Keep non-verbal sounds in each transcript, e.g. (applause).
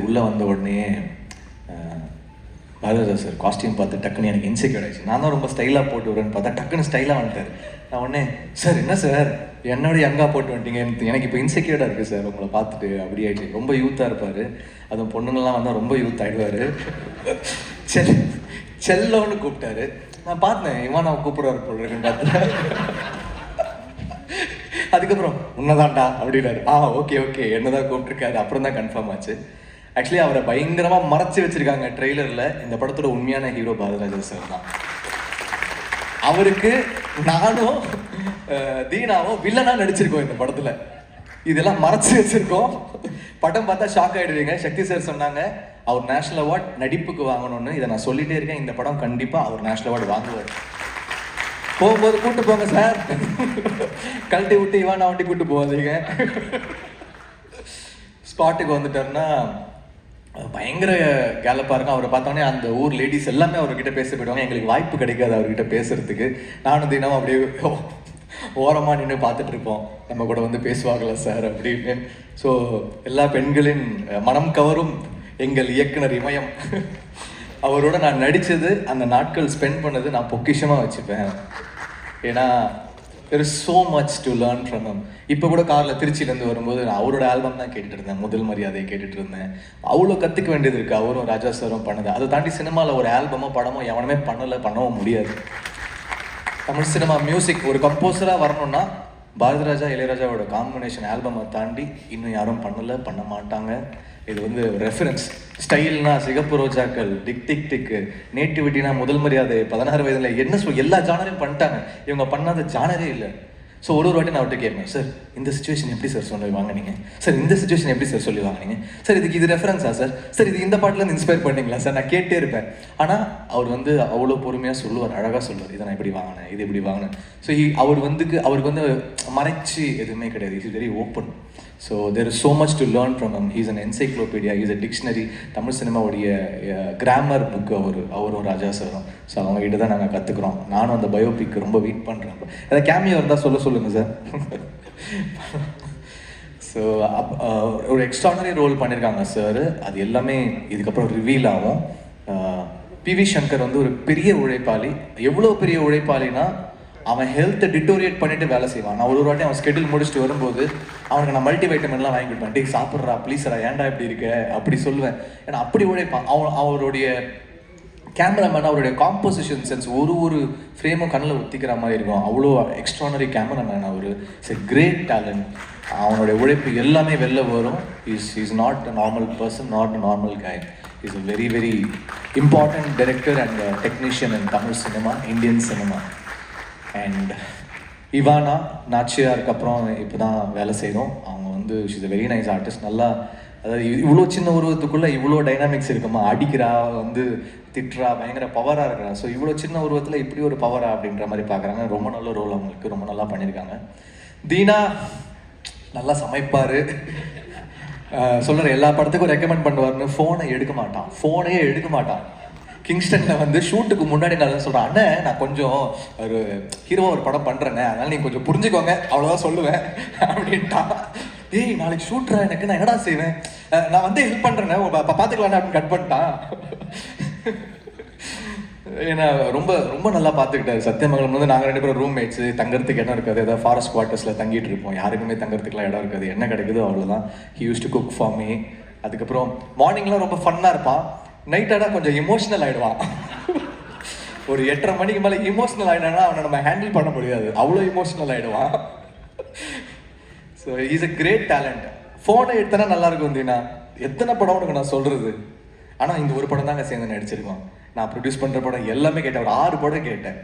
உள்ளே வந்த உடனே பாரதா சார் காஸ்டியூம் பார்த்து டக்குன்னு எனக்கு இன்செக்யூர் ஆயிடுச்சு. நான் தான் ரொம்ப ஸ்டைலாக போட்டு விடுறேன்னு பார்த்தா டக்குன்னு ஸ்டைலாக வந்துட்டார். நான் உடனே சார் என்ன சார்? என்னோட யங்காக போட்டு வந்துட்டீங்க. எனக்கு- எனக்கு இப்போ இன்செக்யூர்டாக இருக்குது சார். உங்களை பார்த்துட்டு அப்படி ஆயிடுச்சு ரொம்ப யூத்தாக இருப்பார். அதுவும் பொண்ணுங்கள்லாம் வந்தால் ரொம்ப யூத் ஆகிடுவார் செல் செல்லோன்னு கூப்பிட்டாரு. நான் பார்த்தேன். இவன் நான் கூப்பிடுவார் போல் இருக்குன்னு பார்த்தேன். அதுக்கப்புறம் உன்னதான்டா அப்படின்னாரு. ஆ ஓகே ஓகே. என்னதான் கூப்பிட்டுருக்காரு. அப்புறம் தான் கன்ஃபார்ம் ஆச்சு. ஆக்சுவலி அவரை பயங்கரமாக மறைச்சி வச்சிருக்காங்க ட்ரெய்லரில். இந்த படத்தோட உண்மையான ஹீரோ பாரதராஜர் சார் தான். அவருக்கு நானும் தீனாவும் வில்லனா நடிச்சிருக்கோம் இந்த படத்தில். இதெல்லாம் மறைச்சி வச்சிருக்கோம். படம் பார்த்தா ஷாக் ஆகிடுவீங்க சக்தி சார் சொன்னாங்க அவர் நேஷனல் அவார்ட் நடிப்புக்கு வாங்கணும்னு. இதை நான் சொல்லிட்டே இருக்கேன். இந்த படம் கண்டிப்பாக அவர் நேஷனல் அவார்டு வாங்குவார். போகும்போது கூட்டு போங்க சார் கழட்டி விட்டு நான் வண்டி கூட்டு போகாதீங்க. ஸ்பாட்டுக்கு வந்துட்டாருன்னா பயங்கர கேலப்பாக இருக்கும் அவரை பார்த்தோன்னே அந்த ஊர் லேடிஸ் எல்லாமே அவர்கிட்ட பேச போயிடுவாங்க. எங்களுக்கு வாய்ப்பு கிடைக்காது அவர்கிட்ட பேசுறதுக்கு. நானும் தினமும் அப்படியே ஓரமாக நின்று பார்த்துட்டு இருப்போம். நம்ம கூட வந்து பேசுவாங்களா சார் அப்படின்னு. ஸோ எல்லா பெண்களின் மனம் கவரும் எங்கள் இயக்குனர் இமயம். அவரோட நான் நடித்தது அந்த நாட்கள் ஸ்பெண்ட் பண்ணது நான் பொக்கிஷமாக வச்சுப்பேன். ஏன்னா there is so much to learn from him இப்போ கூட காரில் திருச்சியிலேருந்து வரும்போது நான் அவரோட ஆல்பம் தான் கேட்டுட்டு இருந்தேன் முதல் மரியாதையை கேட்டுட்டு இருந்தேன் அவ்வளோ கற்றுக்க வேண்டியது இருக்குது அவரும் ராஜா சாரும் பண்ணது. அதை தாண்டி சினிமாவில் ஒரு ஆல்பமோ படமோ எவனுமே பண்ணலை பண்ணவும் முடியாது. தமிழ் சினிமா மியூசிக் ஒரு கம்போசராக வரணும்னா பாரதிராஜா இளையராஜாவோட காம்பினேஷன் ஆல்பமை தாண்டி இன்னும் யாரும் பண்ணல பண்ண மாட்டாங்க. இது வந்து ரெஃபரன்ஸ் ஸ்டைல்னா சிகப்பு ரோஜாக்கள் டிக் டிக் டிக்கு. நேட்டிவிட்டினா முதல் மரியாதை பதினாறு வயதுல என்ன சொல் எல்லா ஜானரையும் பண்ணிட்டாங்க. இவங்க பண்ணாத ஜானரே இல்லை. ஸோ ஒரு ஒரு வாட்டி நான் அவர்கிட்ட கேட்பேன் சார் இந்த சுச்சுவேஷன் எப்படி சார் சொல்லி வாங்கினீங்க? சார் இந்த சுச்சுவேஷன் எப்படி சார் சொல்லி வாங்குனீங்க? சார் இதுக்கு இது ரெஃபரன்ஸா சார் சார் இது இந்த பாட்டிலேருந்து இன்ஸ்பயர் பண்ணீங்களா? சார் நான் கேட்டே இருப்பேன். ஆனால் அவர் வந்து அவ்வளோ பொறுமையாக சொல்லுவார் அழகாக சொல்லுவார். இதை நான் இப்படி வாங்கினேன் இது இப்படி வாங்கினேன். ஸோ அவர் வந்து அவருக்கு வந்து மறைச்சு எதுவுமே கிடையாது. Is very open so there is so much to learn from him he's an encyclopedia is a dictionary Tamil சினிமாவுடைய grammar book அவர் அவரும் ராஜா சாரும். ஸோ அவங்க கிட்ட தான் நாங்கள் கற்றுக்குறோம் நானும் அந்த பயோபிக் ரொம்ப வெயிட் பண்ணுறேன் ஏதாவது கேமியோ இருந்தால் சொல்ல சொல்லுங்கள் சார் ஸோ (laughs) அப் ஒரு எக்ஸ்ட்ரானரி ரோல் பண்ணியிருக்காங்க சார் அது எல்லாமே இதுக்கப்புறம் ரிவீல் ஆகும். பிவி சங்கர் வந்து ஒரு பெரிய உழைப்பாளி. எவ்வளோ பெரிய உழைப்பாளினா அவன் ஹெல்த்தை டிட்டோரியேட் பண்ணிட்டு வேலை செய்வான். நான் ஒரு ஒரு வாட்டி அவன் ஸ்கெடியூல் முடிச்சுட்டு வரும்போது அவனுக்கு நான் மல்டி வைட்டமின்லாம் வாங்கி கொடுப்பேன். டேய் சாப்பிட்றா ப்ளீஸ்ரா ஏன்டா இப்படி இருக்க? அப்படி சொல்லுவேன். ஏன்னா அப்படி உழைப்பான். அவன் அவருடைய கேமராமேன் அவருடைய காம்போசிஷன் சென்ஸ் ஒரு ஒரு ஃப்ரேமும் கண்ணில் ஒத்திக்கிற மாதிரி இருக்கும். அவ்வளோ எக்ஸ்ட்ரானரி கேமராமேன் அவர். இட்ஸ் எ கிரேட் டேலண்ட் அவனுடைய உழைப்பு எல்லாமே வெளில வரும். Is is not a normal person not a normal guy is a very very important director and technician in Tamil cinema Indian cinema and Ivana நாச்சியாருக்கு அப்புறம் இப்போ தான் வேலை செய்கிறோம் அவங்க வந்து is a very nice artist நல்லா அதாவது இவ்வளோ சின்ன உருவத்துக்குள்ளே இவ்வளோ டைனாமிக்ஸ் இருக்குமா? அடிக்கிறா வந்து திட்டுறா பயங்கர பவராக இருக்கிறா. ஸோ இவ்வளோ சின்ன உருவத்தில் இப்படி ஒரு பவரா அப்படின்ற மாதிரி பார்க்குறாங்க ரொம்ப நல்ல ரோல் அவங்களுக்கு. ரொம்ப நல்லா பண்ணியிருக்காங்க. தீனா நல்லா சமைப்பார். சொல்கிற எல்லா படத்துக்கும் ரெக்கமெண்ட் பண்ணுவார்னு ஃபோனை எடுக்க மாட்டான். ஃபோனையே எடுக்க மாட்டான். கிங்ஸ்டனில் வந்து ஷூட்டுக்கு முன்னாடி நான் சொல்கிறேன் அண்ணன் நான் கொஞ்சம் ஒரு ஹீரோவாக ஒரு படம் பண்றேனே அதனால் நீங்கள் கொஞ்சம் புரிஞ்சுக்கோங்க. அவ்வளோதான் சொல்லுவேன். அப்படின்ட்டான். டேய் நாளைக்கு ஷூட்ரா எனக்கு. நான் என்னடா செய்வேன்? நான் வந்து ஹெல்ப் பண்றேனே. பார்த்துக்கலாண்ணா அப்படின்னு கட் பண்ணிட்டான். ஏன்னா ரொம்ப ரொம்ப நல்லா பார்த்துக்கிட்டாரு சத்தியமங்கலம் வந்து நாங்கள் ரெண்டு பேரும் ரூம்மேட்ஸ் தங்கறதுக்கு இடம் இருக்காது. ஏதாவது ஃபாரஸ்ட் குவார்ட்டர்ஸில் தங்கிட்டு இருப்போம். யாருக்குமே தங்கறதுக்குலாம் இடம் இருக்காது. என்ன கிடைக்குதோ அவ்வளோதான் he used to cook for me அதுக்கப்புறம் மார்னிங்லாம் ரொம்ப ஃபன்னாக இருப்பான். நைட் ஆனால் கொஞ்சம் இமோஷனல் ஆகிடுவான் ஒரு எட்டரை மணிக்கு மேலே இமோஷனல் ஆகிட்டானா அவனை நம்ம ஹேண்டில் பண்ண முடியாது. அவ்வளோ emotional ஆகிடுவான் so is a great talent ஃபோனை எடுத்தனா நல்லாயிருக்கும் தீனா. எத்தனை படம் உனக்கு நான் சொல்கிறது ஆனால் இந்த ஒரு படம் தாங்க சேர்ந்து நடிச்சிருக்கோம் நான் ப்ரொடியூஸ் பண்ணுற படம் எல்லாமே கேட்டேன். ஒரு ஆறு படம் கேட்டேன்.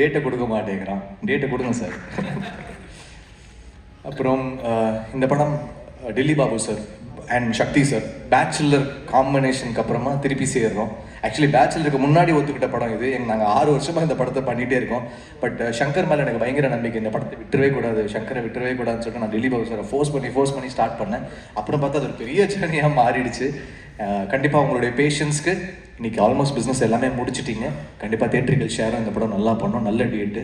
டேட்டை கொடுக்க மாட்டேங்கிறான். டேட்டை கொடுங்க சார் அப்புறம் இந்த படம் Dilli Babu sir and Sakthi sir bachelor காம்பினேஷனுக்கு அப்புறமா திருப்பி சேர்றோம். ஆக்சுவலி பேச்சுலருக்கு முன்னாடி ஒத்துக்கிட்ட படம் இது. எங்க நாங்கள் ஆறு வருஷமா இந்த படத்தை பண்ணிகிட்டே இருக்கோம். பட் சங்கர் மேலே எனக்கு பயங்கர நம்பிக்கை. இந்த படத்தை விட்டுறவே கூடாது. சங்கரை விட்டுறவே கூடாதுன்னு சொல்லிட்டு நான் டெல்லி பாபு சார் ஃபோர்ஸ் பண்ணி ஃபோர்ஸ் பண்ணி ஸ்டார்ட் பண்ணேன். அப்புறம் பார்த்தா அது ஒரு பெரிய ஜேர்னியாக மாறிடுச்சு. கண்டிப்பாக உங்களுடைய பேஷன்ஸ்க்கு இன்னைக்கு ஆல்மோஸ்ட் பிஸ்னஸ் எல்லாமே முடிச்சிட்டீங்க. கண்டிப்பாக தேட்டர்கள் ஷேரும் இந்த படம் நல்லா பண்ணோம். நல்ல டேட்டு